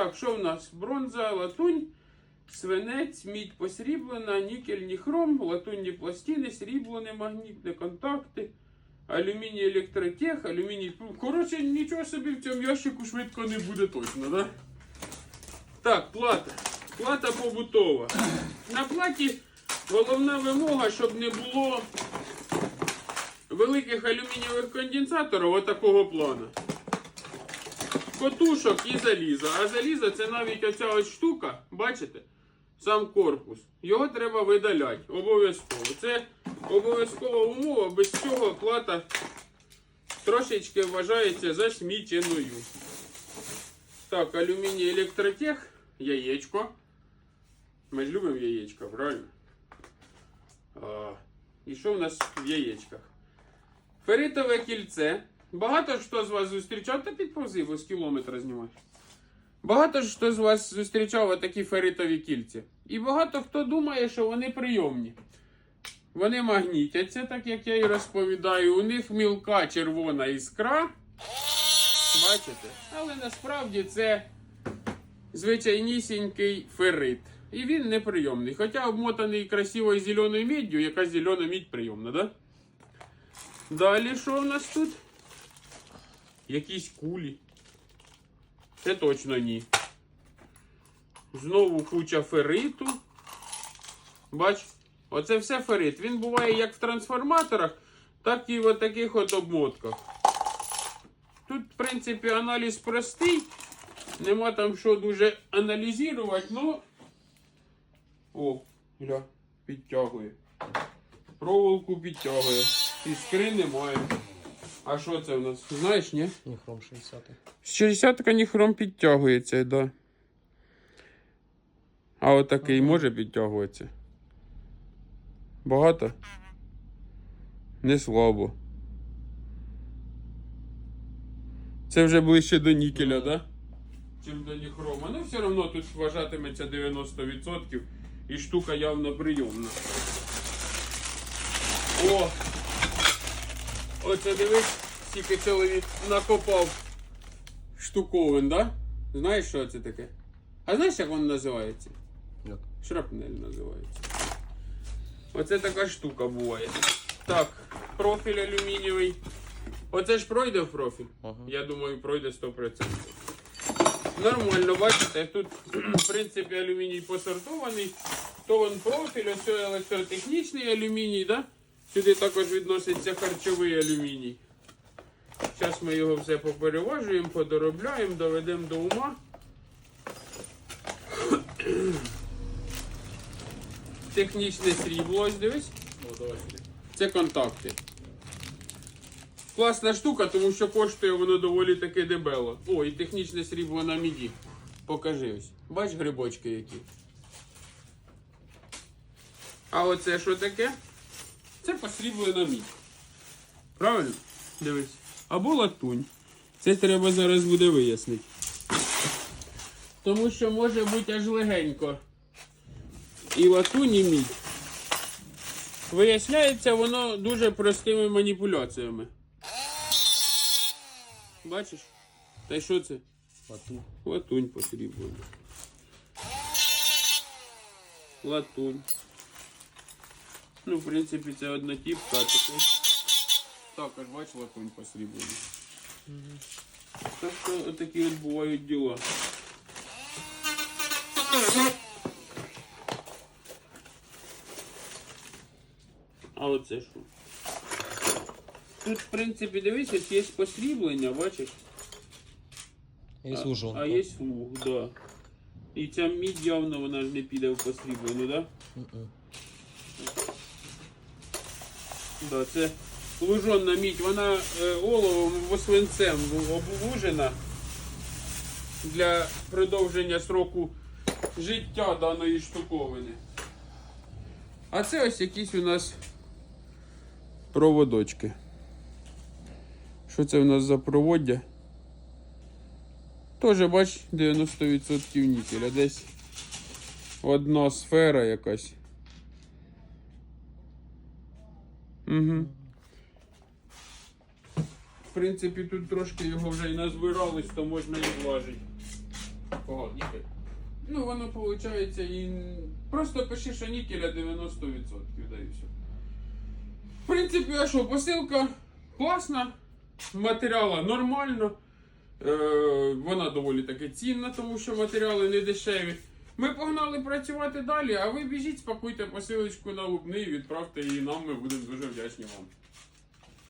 Так, що в нас? Бронза, латунь, свинець, мідь посріблена, нікель, ніхром, латунні пластини, сріблене, магнітне контакти, алюміній електротех, алюміній. Коротше, нічого собі в цьому ящику швидко не буде точно, да? Так, плата. Плата побутова. На платі головна вимога, щоб не було великих алюмінієвих конденсаторів отакого плану. Котушок і заліза. А залізо це навіть оця ось штука, бачите? Сам корпус. Його треба видаляти. Обов'язково. Це обов'язкова умова, без цього плата трошечки вважається засміченою. Так, алюміній електротех, яєчко. Ми ж любимо яєчко, правильно? А, і що в нас в яєчках? Феритове кільце. Багато хто з вас зустрічав, та підповзи, бо з кілометра знімаєш. Багато хто з вас зустрічав такі феритові кільця. І багато хто думає, що вони прийомні. Вони магнітяться, так як я і розповідаю. У них мілка червона іскра. Бачите? Але насправді це звичайнісінький ферит. І він неприйомний. Хоча обмотаний красивою зеленою міддю, яка зелена мідь прийомна, да? Далі що в нас тут? Якісь кулі. Це точно ні. Знову куча фериту. Бач, оце все ферит. Він буває як в трансформаторах, так і в таких от обмотках. Тут, в принципі, аналіз простий. Нема там що дуже аналізувати, ну. О, гля, підтягує. Проволоку підтягує. Іскри немає. А що це в нас? Знаєш, ні? Ніхром 60. З 60 ніхром підтягується, да. А отакий може підтягуватися. Багато? Не слабо. Це вже ближче до нікеля, да? Чим до ніхрома. Ну, все одно тут вважатиметься 90% і штука явно прийомна. О! Оце дивись, скільки чоловік накопав штуковин, да? Знаєш, що це таке? А знаєш, як воно називається? Як? Шрапнель називається. Оце така штука буває. Так, профіль алюмінієвий. Оце ж пройде в профіль? Ага. Я думаю, пройде 100%. Нормально, бачите, тут, в принципі, алюміній посортований. То він профіль, ось електротехнічний алюміній, да? Сюди також відноситься харчовий алюміній. Зараз ми його все попереважуємо, подоробляємо, доведемо до ума. Технічне срібло, ось дивись. Це контакти. Класна штука, тому що коштує воно доволі таки дебело. О, і технічне срібло на міді. Покажи ось. Бач грибочки які. А оце що таке? Це посріблена мідь. Правильно? Дивись. Або латунь. Це треба зараз буде вияснити. Тому що може бути аж легенько. І латунь, і мідь. Виясняється воно дуже простими маніпуляціями. Бачиш? Та й що це? Лату. Латунь посріблена. Латунь. Ну, в принципі, це однотипка, а таке. Так, аж бач, латунь посріблена. Так що отакі от бувають діла. А оце що? Тут, в принципі, дивись, ось є посріблення, бачиш? І А- служонка. А є слуг, да. І ця мідь явно вона ж не піде в посріблену, да? Мгм. Да, це лужонна мідь, вона е, оловом або свинцем обвужена для продовження сроку життя даної штуковини. А це ось якісь у нас проводочки. Що це у нас за проводдя? Тоже, бач, 90% нікеля. Десь одна сфера якась. Угу. В принципі, тут трошки його вже і назбирались, то можна і зважити. Кого? Нікель? Ну, воно виходить і. Просто пиши, що нікеля 90%, да і все. В принципі, а що, посилка класна, матеріала нормально. Е, вона доволі таки цінна, тому що матеріали не дешеві. Ми погнали працювати далі, а ви біжіть, спакуйте посилочку на лубни і відправте її нам, ми будемо дуже вдячні вам.